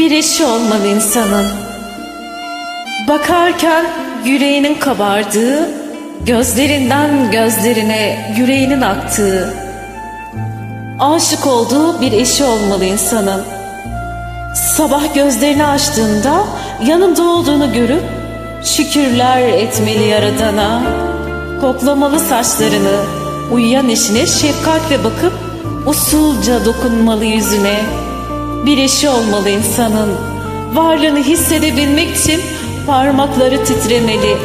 bir eşi olmalı insanın. Bakarken yüreğinin kabardığı, gözlerinden gözlerine yüreğinin aktığı, aşık olduğu bir eşi olmalı insanın. Sabah gözlerini açtığında yanında olduğunu görüp şükürler etmeli yaradana. Koklamalı saçlarını, uyuyan eşine şefkatle bakıp usulca dokunmalı yüzüne. Bir eşi olmalı insanın. Varlığını hissedebilmek için parmakları titremeli,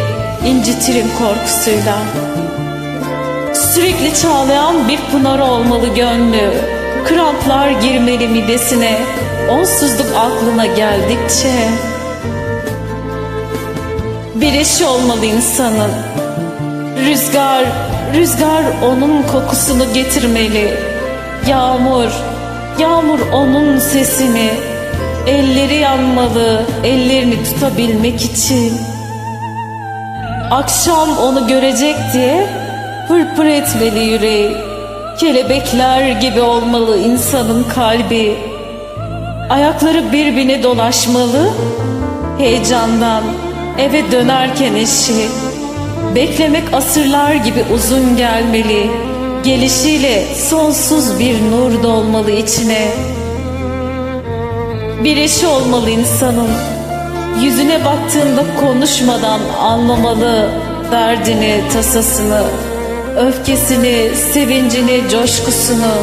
incitirim korkusuyla. Sürekli çağlayan bir pınar olmalı gönlü. Kramplar girmeli midesine, onsuzluk aklına geldikçe. Bir eşi olmalı insanın. Rüzgar, rüzgar onun kokusunu getirmeli. Yağmur, yağmur onun sesini. Elleri yanmalı, ellerini tutabilmek için. Akşam onu görecek diye pırpır etmeli yüreği. Kelebekler gibi olmalı insanın kalbi. Ayakları birbirine dolaşmalı. Heyecandan eve dönerken eşi. Beklemek asırlar gibi uzun gelmeli. Gelişiyle sonsuz bir nur dolmalı içine. Bir eşi olmalı insanın. Yüzüne baktığında konuşmadan anlamalı derdini, tasasını, öfkesini, sevincini, coşkusunu.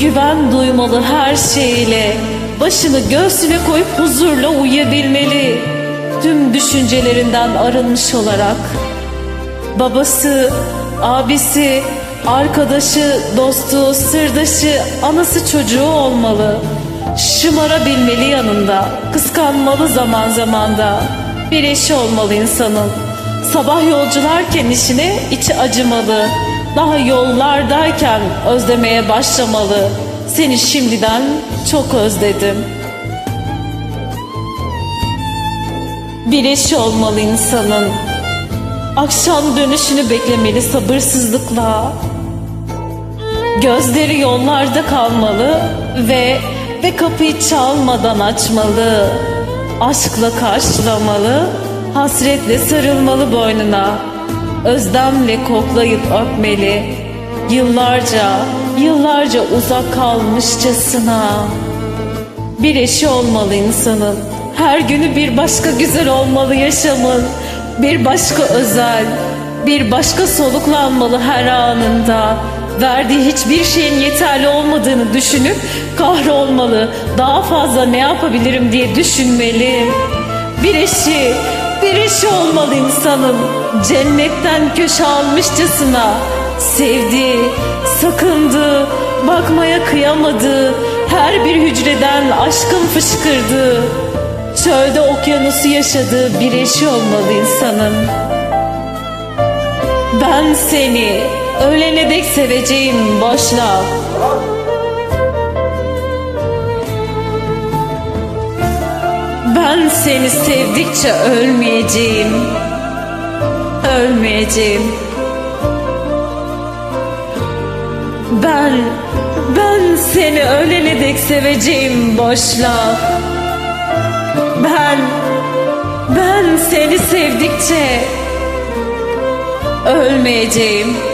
Güven duymalı her şeyiyle, başını göğsüne koyup huzurla uyuyabilmeli. Tüm düşüncelerinden arınmış olarak. Babası, abisi, arkadaşı, dostu, sırdaşı, anası çocuğu olmalı. Şımarabilmeli yanında, kıskanmalı zaman zamanda. Bir eşi olmalı insanın. Sabah yolcularken işine içi acımalı. Daha yollardayken özlemeye başlamalı. Seni şimdiden çok özledim. Bir eşi olmalı insanın. Akşam dönüşünü beklemeli sabırsızlıkla. Gözleri yollarda kalmalı ve ve kapıyı çalmadan açmalı. Aşkla karşılamalı, hasretle sarılmalı boynuna. Özlemle koklayıp öpmeli. Yıllarca, yıllarca uzak kalmışçasına. Bir eşi olmalı insanın. Her günü bir başka güzel olmalı yaşamın. Bir başka özel, bir başka soluklanmalı her anında. Verdiği hiçbir şeyin yeterli olmadığını düşünüp kahrolmalı. Daha fazla ne yapabilirim diye düşünmeli. Bir eşi, bir eşi olmalı insanın. Cennetten köşe almışçasına. Sevdi, sakındı, bakmaya kıyamadı. Her bir hücreden aşkın fışkırdı. Çölde okyanusu yaşadığı bir eşi olmalı insanın. Ben seni ölene dek seveceğim boş laf. Ben seni sevdikçe ölmeyeceğim. Ölmeyeceğim. Ben, ben seni ölene dek seveceğim boş laf. Ben, ben seni sevdikçe ölmeyeceğim.